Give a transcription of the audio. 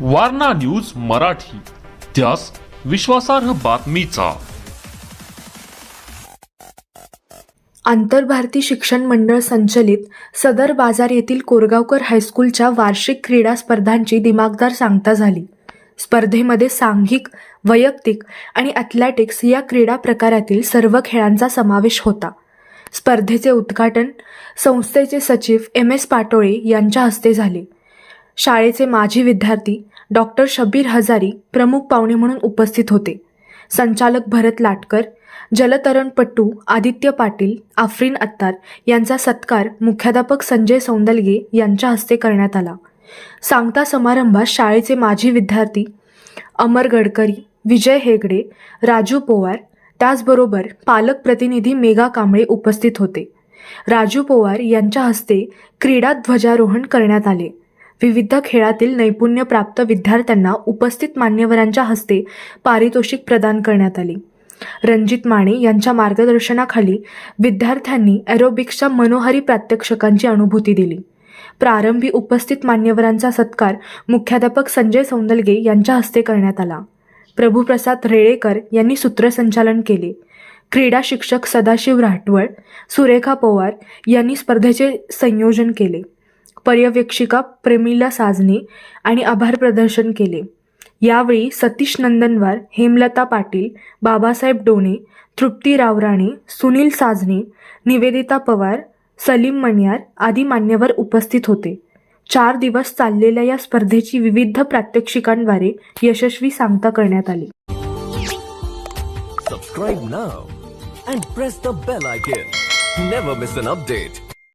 Warna news Marathi. त्यास विश्वासार्ह बातमीचा. आंतरभारती शिक्षण मंडळ संचलित सदर बाजार येथील कोरगावकर हायस्कूलच्या वार्षिक क्रीडा स्पर्धांची दिमागदार सांगता झाली. स्पर्धेमध्ये सांघिक वैयक्तिक आणि ॲथलेटिक्स या क्रीडा प्रकारातील सर्व खेळांचा समावेश होता. स्पर्धेचे उद्घाटन संस्थेचे सचिव एम एस पाटोळे यांच्या हस्ते झाले. शाळेचे माजी विद्यार्थी डॉक्टर शब्बीर हजारी प्रमुख पाहुणे म्हणून उपस्थित होते. संचालक भरत लाटकर जलतरणपटू आदित्य पाटील आफरीन अत्तार यांचा सत्कार मुख्याध्यापक संजय सौंदलगे यांच्या हस्ते करण्यात आला. सांगता समारंभात शाळेचे माजी विद्यार्थी अमर गडकरी विजय हेगडे राजू पोवार त्याचबरोबर पालक प्रतिनिधी मेघा कांबळे उपस्थित होते. राजू पोवार यांच्या हस्ते क्रीडा ध्वजारोहण करण्यात आले. विविध खेळातील नैपुण्यप्राप्त विद्यार्थ्यांना उपस्थित मान्यवरांच्या हस्ते पारितोषिक प्रदान करण्यात आली. रणजित माने यांच्या मार्गदर्शनाखाली विद्यार्थ्यांनी ॲरोबिक्सच्या मनोहारी प्रात्यक्षकांची अनुभूती दिली. प्रारंभी उपस्थित मान्यवरांचा सत्कार मुख्याध्यापक संजय सौंदलगे यांच्या हस्ते करण्यात आला. प्रभुप्रसाद रेळेकर यांनी सूत्रसंचालन केले. क्रीडा शिक्षक सदाशिव राठवळ सुरेखा पवार यांनी स्पर्धेचे संयोजन केले. पर्यवेक्षिका प्रेमिला साजने आणि आभार प्रदर्शन केले. यावेळी सतीश नंदनवार हेमलता पाटील बाबासाहेब डोणे तृप्ती रावराणे सुनील साजने निवेदिता पवार सलीम मणियार आदी मान्यवर उपस्थित होते. चार दिवस चाललेल्या या स्पर्धेची विविध प्रात्यक्षिकांद्वारे यशस्वी सांगता करण्यात आली. Subscribe now and press the bell icon never miss an update